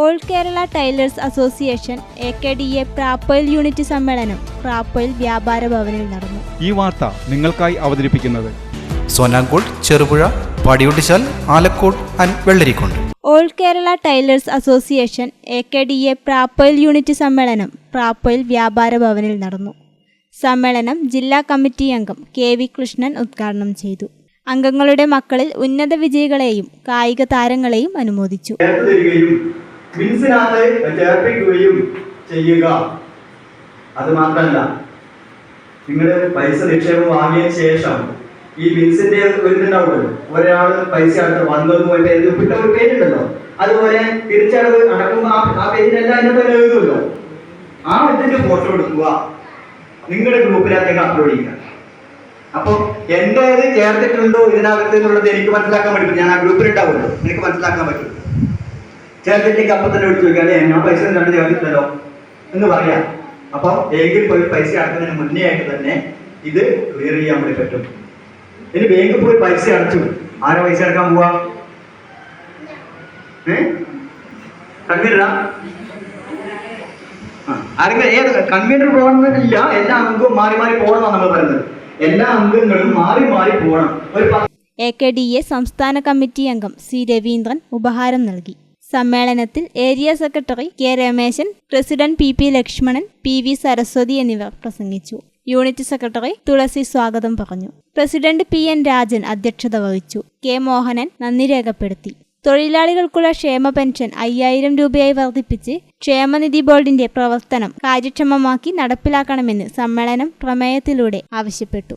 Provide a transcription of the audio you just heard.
All Kerala tailors association A K D A പ്രാപ്പയിൽ unit സമ്മേളനം പ്രാപ്പയിൽ വ്യാപാര ഭവനിൽ നടന്നു. ഈ വാർത്ത നിങ്ങൾക്കായി അവതരിപ്പിക്കുന്നത് Sonankode Cherupuzha Padiyottuchal Alakode and Vellarikundu all Kerala tailors association A K D A പ്രാപ്പയിൽ unit സമ്മേളനം പ്രാപ്പയിൽ വ്യാപാര ഭവനിൽ നടന്നു. സമ്മേളനം ജില്ലാ കമ്മിറ്റി അംഗം കെ വി കൃഷ്ണൻ ഉദ്ഘാടനം ചെയ്തു. അംഗങ്ങളുടെ മക്കളിൽ ഉന്നത വിജയികളെയും കായിക താരങ്ങളെയും അനുമോദിച്ചു. തരികയും ചേർപ്പിക്കുകയും ചെയ്യുക. അത് മാത്രമല്ല നിങ്ങൾ പൈസ നിക്ഷേപം വാങ്ങിയ ശേഷം ഈ ബിൽസിന്റെ ഒരു ഒരാൾ പൈസ അടുത്ത് വന്നതും പോയിട്ട് വിട്ട ഒരു പേരുണ്ടല്ലോ. അതുപോലെ തിരിച്ചടവ് നടക്കുമ്പോൾ ആ പേരിനെല്ലാം അതിന്റെ പേര് എഴുതുമല്ലോ. ആ ഇതിന്റെ ഫോട്ടോ എടുക്കുക. നിങ്ങളുടെ ഗ്രൂപ്പിനകത്തേക്ക് അപ്ലോഡ് ചെയ്യുക. അപ്പൊ എന്റെ ചേർത്തിട്ടുണ്ടോ ഇതിനകത്ത് എന്നുള്ളത് എനിക്ക് മനസ്സിലാക്കാൻ പറ്റും. ഞാൻ ആ ഗ്രൂപ്പിൽ ഉണ്ടാവുമല്ലോ. എനിക്ക് മനസ്സിലാക്കാൻ പറ്റും. ചേർത്തിട്ടേക്ക് അപ്പം തന്നെ വിളിച്ചു നോക്കിയാൽ ഞാൻ പൈസ രണ്ട് ചേർത്തിട്ടല്ലോ എന്ന് പറയാം. അപ്പൊ ബാങ്കിൽ പോയി പൈസ അടക്കുന്നതിന് മുന്നേ ആയിട്ട് തന്നെ ഇത് ക്ലിയർ ചെയ്യാൻ വേണ്ടി പറ്റും. ഇനി ബാങ്കിൽ പോയി പൈസ അടച്ചു. ആരാ പൈസ അടക്കാൻ പോവാ? കൺവീനറാ? ആരെങ്കിലും ഏത് കൺവീനർ പോകണമെന്നില്ല എല്ലാ അംഗവും മാറി മാറി പോകണമെന്നാണ് നമ്മൾ പറയുന്നത്. എല്ലാ അംഗങ്ങളും മാറി മാറി പോകണം. ഒരു എ കെ ഡി എ സംസ്ഥാന കമ്മിറ്റി അംഗം സി രവീന്ദ്രൻ ഉപഹാരം നൽകി. സമ്മേളനത്തിൽ area secretary K Rameshan president P P Lakshmanan P V Saraswathi എന്നിവർ പ്രസംഗിച്ചു. യൂണിറ്റ് സെക്രട്ടറി തുളസി സ്വാഗതം പറഞ്ഞു. പ്രസിഡന്റ് പി എൻ രാജൻ അധ്യക്ഷത വഹിച്ചു. കെ മോഹനൻ നന്ദി രേഖപ്പെടുത്തി. തൊഴിലാളികൾക്കുള്ള ക്ഷേമ പെൻഷൻ അയ്യായിരം രൂപയായി വർദ്ധിപ്പിച്ച് ക്ഷേമനിധി ബോർഡിന്റെ പ്രവർത്തനം കാര്യക്ഷമമാക്കി നടപ്പിലാക്കണമെന്ന് സമ്മേളനം പ്രമേയത്തിലൂടെ ആവശ്യപ്പെട്ടു.